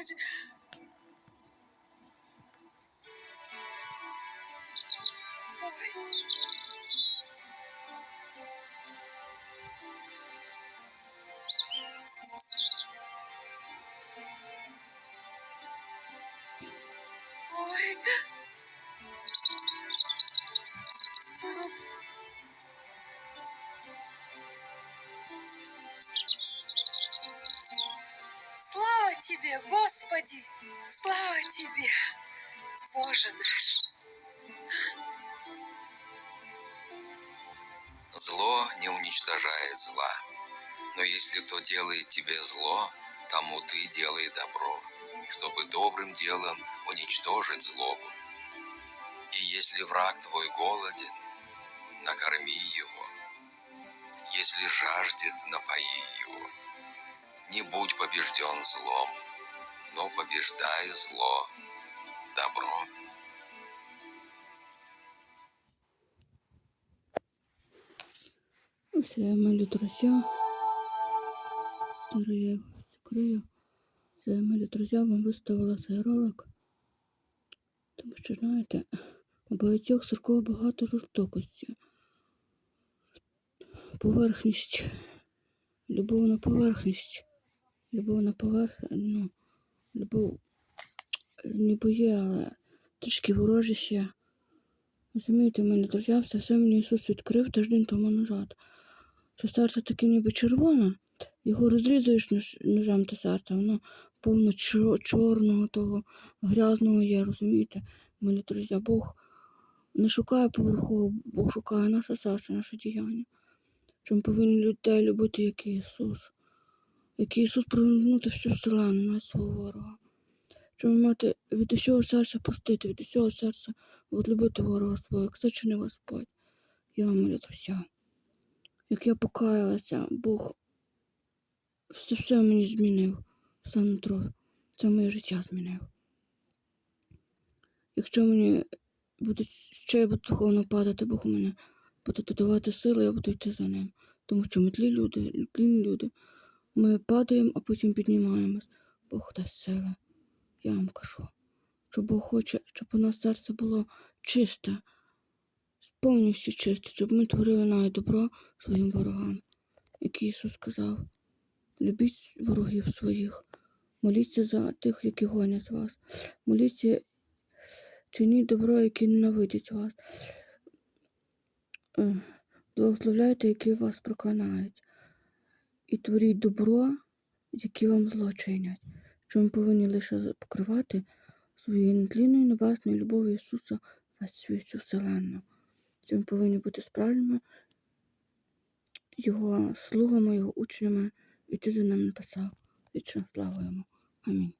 verdade. Foi. Oi. Тебе, Господи! Слава тебе, Боже наш! Зло не уничтожает зла. Но если кто делает тебе зло, тому ты делай добро, чтобы добрым делом уничтожить злобу. И если враг твой голоден, накорми его. Если жаждет, напои его. Не будь побежден злом, но побеждай зло добром. Все, милі друзі. Зараз я його закрию. Все, милі друзі, вам виставила цей ролик. Тому що, знаєте, у багатьох церков багато жорстокості. Поверхність. Любов на поверхність. Любов на поверх... ну, любов ніби є, але трішки ворожість є. Розумієте, милі друзі, все, все мені Ісус відкрив тиждень тому назад. Це серце таке ніби червоне, його розрізаєш ножем те серце, воно повно чорного, того грязного є, розумієте? Милі друзі, Бог не шукає поверхово, Бог шукає наше серце, наше діяння. Ми повинні людей любити, як Ісус. Як Ісус проникнути всю вселену на свого ворога. Щоб мати від усього серця простити, від усього серця от любити ворога свого, як це чинив Господь. Я вам молю, друзі. Як я покаялася, Бог все, все мені змінив, все нутро, це моє життя змінив. Якщо мені буде ще я буду духовно падати, Бог мене буде додавати сили, я буду йти за ним. Тому що ми тлі люди, тлінні люди. Ми падаємо, а потім піднімаємось. Бог дасть сили. Я вам кажу, що Бог хоче, щоб у нас серце було чисте, повністю чисте, щоб ми творили навіть добро своїм ворогам. Як Ісус сказав, любіть ворогів своїх, моліться за тих, які гонять вас, моліться, чиніть добро, які ненавидять вас. Е, Благословляйте, які вас проклинають, і творіть добро, які вам зло чинять що ми повинні лише покривати своєю нетлінною небесною любов'ю Ісуса весь всю вселенну. Що ми повинні бути справжніми Його слугами, Його учнями, і ти за нам написав. Вічна слава йому. Амінь.